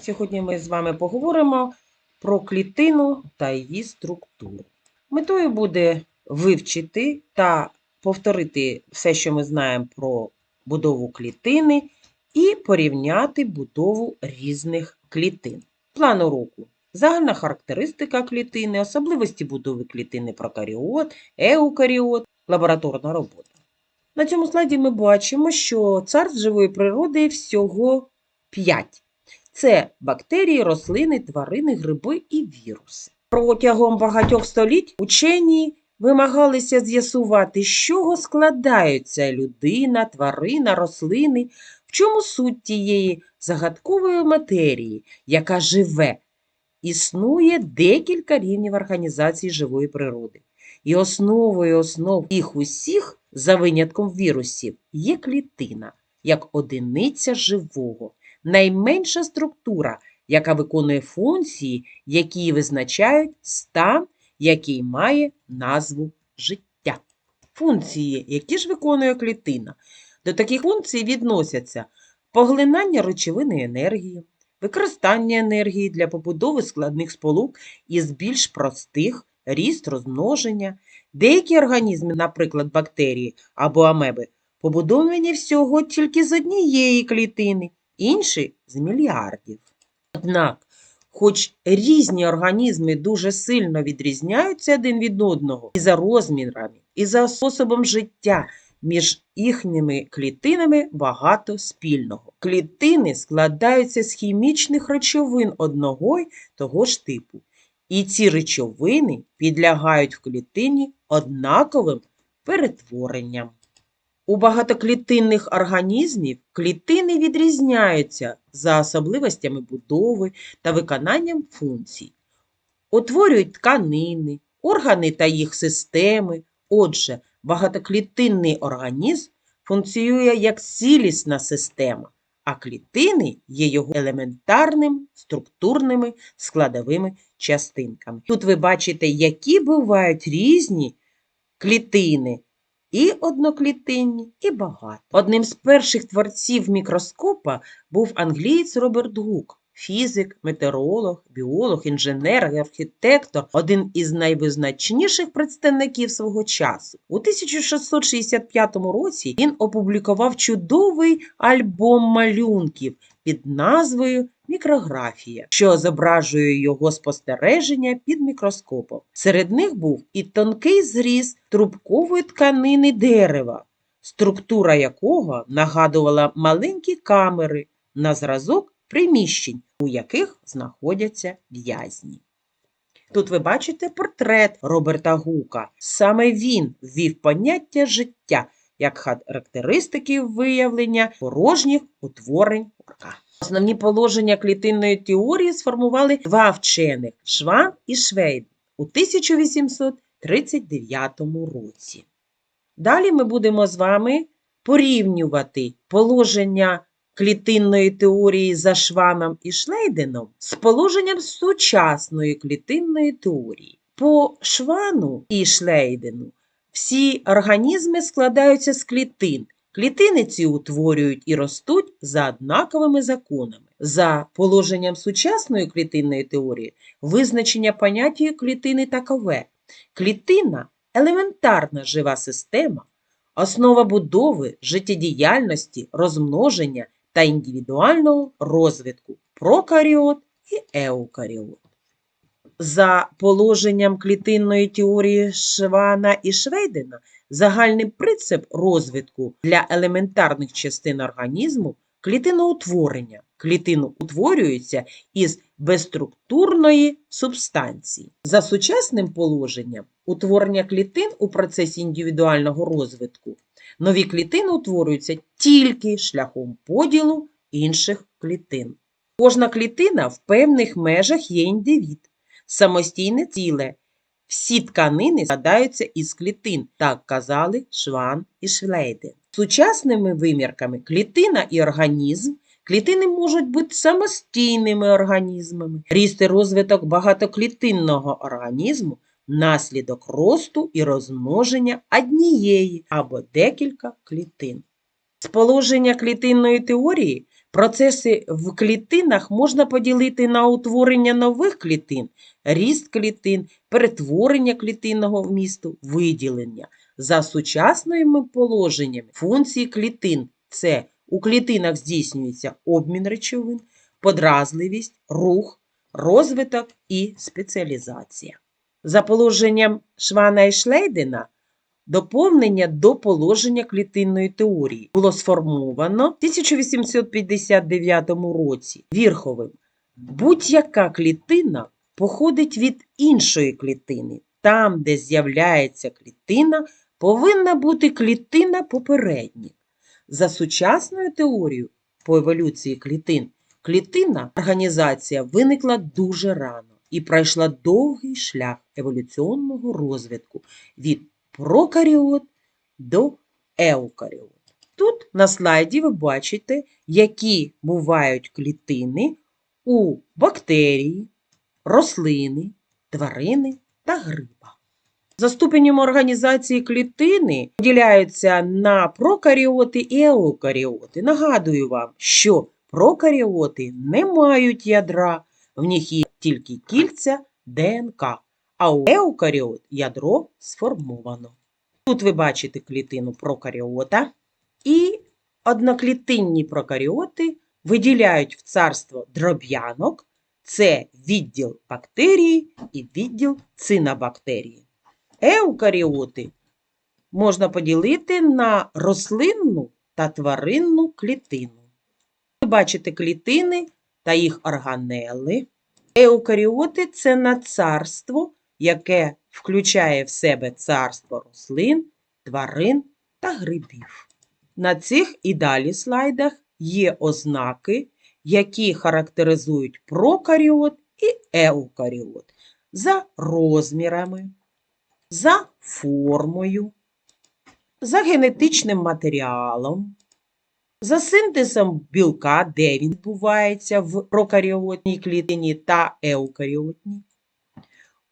Сьогодні ми з вами поговоримо про клітину та її структуру. Метою буде вивчити та повторити все, що ми знаємо про будову клітини, і порівняти будову різних клітин. План уроку. Загальна характеристика клітини, особливості будови клітини прокаріот, еукаріот, лабораторна робота. На цьому слайді ми бачимо, що царств живої природи всього 5. Це бактерії, рослини, тварини, гриби і віруси. Протягом багатьох століть учені вимагалися з'ясувати, з чого складаються людина, тварина, рослини, в чому суть тієї загадкової матерії, яка живе. Існує декілька рівнів організації живої природи. І основою основ їх усіх, за винятком вірусів, є клітина, як одиниця живого найменша структура, яка виконує функції, які визначають стан, який має назву життя. Функції, які ж виконує клітина. До таких функцій відносяться поглинання речовини енергії, використання енергії для побудови складних сполук із більш простих, ріст, розмноження. Деякі організми, наприклад, бактерії або амеби, побудовані всього тільки з однієї клітини інші з мільярдів. Однак, хоч різні організми дуже сильно відрізняються один від одного і за розмірами, і за способом життя, між їхніми клітинами багато спільного. Клітини складаються з хімічних речовин одного й того ж типу. І ці речовини підлягають в клітині однаковим перетворенням. У багатоклітинних організмів клітини відрізняються за особливостями будови та виконанням функцій. Утворюють тканини, органи та їх системи. Отже, багатоклітинний організм функціонує як цілісна система, а клітини є його елементарним структурними складовими частинками. Тут ви бачите, які бувають різні клітини і одноклітинні, і багато. Одним з перших творців мікроскопа був англієць Роберт Гук. Фізик, метеоролог, біолог, інженер архітектор один із найвизначніших представників свого часу. У 1665 році він опублікував чудовий альбом малюнків під назвою Мікрографія, що зображує його спостереження під мікроскопом. Серед них був і тонкий зріз трубкової тканини дерева, структура якого нагадувала маленькі камери на зразок приміщень, у яких знаходяться в'язні. Тут ви бачите портрет Роберта Гука. Саме він ввів поняття життя як характеристики виявлення порожніх утворень. Основні положення клітинної теорії сформували два вчених Шван і Швейд у 1839 році. Далі ми будемо з вами порівнювати положення клітинної теорії за Шваном і Шлейденом з положенням сучасної клітинної теорії. По Швану і Шлейдену всі організми складаються з клітин. Клітини ці утворюють і ростуть за однаковими законами. За положенням сучасної клітинної теорії визначення поняття клітини такове. Клітина елементарна жива система, основа будови, життєдіяльності, розмноження та індивідуального розвитку прокаріот і еукаріот. За положенням клітинної теорії Швана і Швейдена, загальний принцип розвитку для елементарних частин організму клітиноутворення. Клітину утворюється із безструктурної субстанції. За сучасним положенням утворення клітин у процесі індивідуального розвитку нові клітини утворюються тільки шляхом поділу інших клітин. Кожна клітина в певних межах є індивід, самостійне ціле. Всі тканини складаються із клітин, так казали Шван і Шлейден. Сучасними вимірками клітина і організм Клітини можуть бути самостійними організмами. Ріст і розвиток багатоклітинного організму наслідок росту і розмноження однієї або декілька клітин. З положення клітинної теорії Процеси в клітинах можна поділити на утворення нових клітин, ріст клітин, перетворення клітинного вмісту, виділення. За сучасними положеннями функції клітин це у клітинах здійснюється обмін речовин, подразливість, рух, розвиток і спеціалізація. За положенням Швана і Шлейдена доповнення до положення клітинної теорії було сформовано в 1859 році Вірховим. Будь-яка клітина походить від іншої клітини. Там, де з'являється клітина, повинна бути клітина попередніх. За сучасною теорією по еволюції клітин, клітинна організація виникла дуже рано і пройшла довгий шлях еволюційного розвитку від прокаріот до еукаріот. Тут на слайді ви бачите, які бувають клітини у бактерії, рослини, тварини та гриба. За ступенем організації клітини поділяються на прокаріоти і еукаріоти. Нагадую вам, що прокаріоти не мають ядра, в них є тільки кільця ДНК, а у еукаріот ядро сформовано. Тут ви бачите клітину прокаріота, і одноклітинні прокаріоти виділяють в царство дроб'янок, це відділ бактерії і відділ цинобактерії. Еукаріоти можна поділити на рослинну та тваринну клітину. Ви бачите клітини та їх органели. Еукаріоти це надцарство, яке включає в себе царство рослин, тварин та грибів. На цих і далі слайдах є ознаки, які характеризують прокаріот і еукаріот за розмірами, за формою, за генетичним матеріалом, за синтезом білка, де він відбувається в прокаріотній клітині та еукаріотній,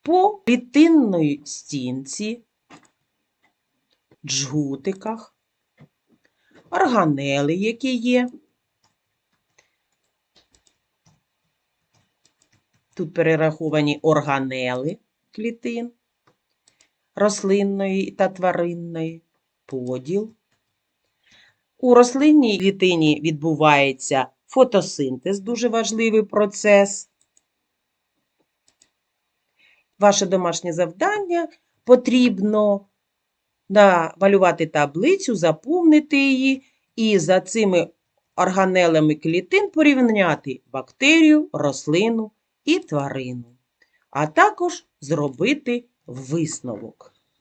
по клітинної стінці, джгутиках, органели, які є. Тут перераховані органели клітин рослинної та тваринної, поділ. У рослинній клітині відбувається фотосинтез, дуже важливий процес. Ваше домашнє завдання потрібно намалювати таблицю, заповнити її і за цими органелами клітин порівняти бактерію, рослину і тварину, а також зробити висновок.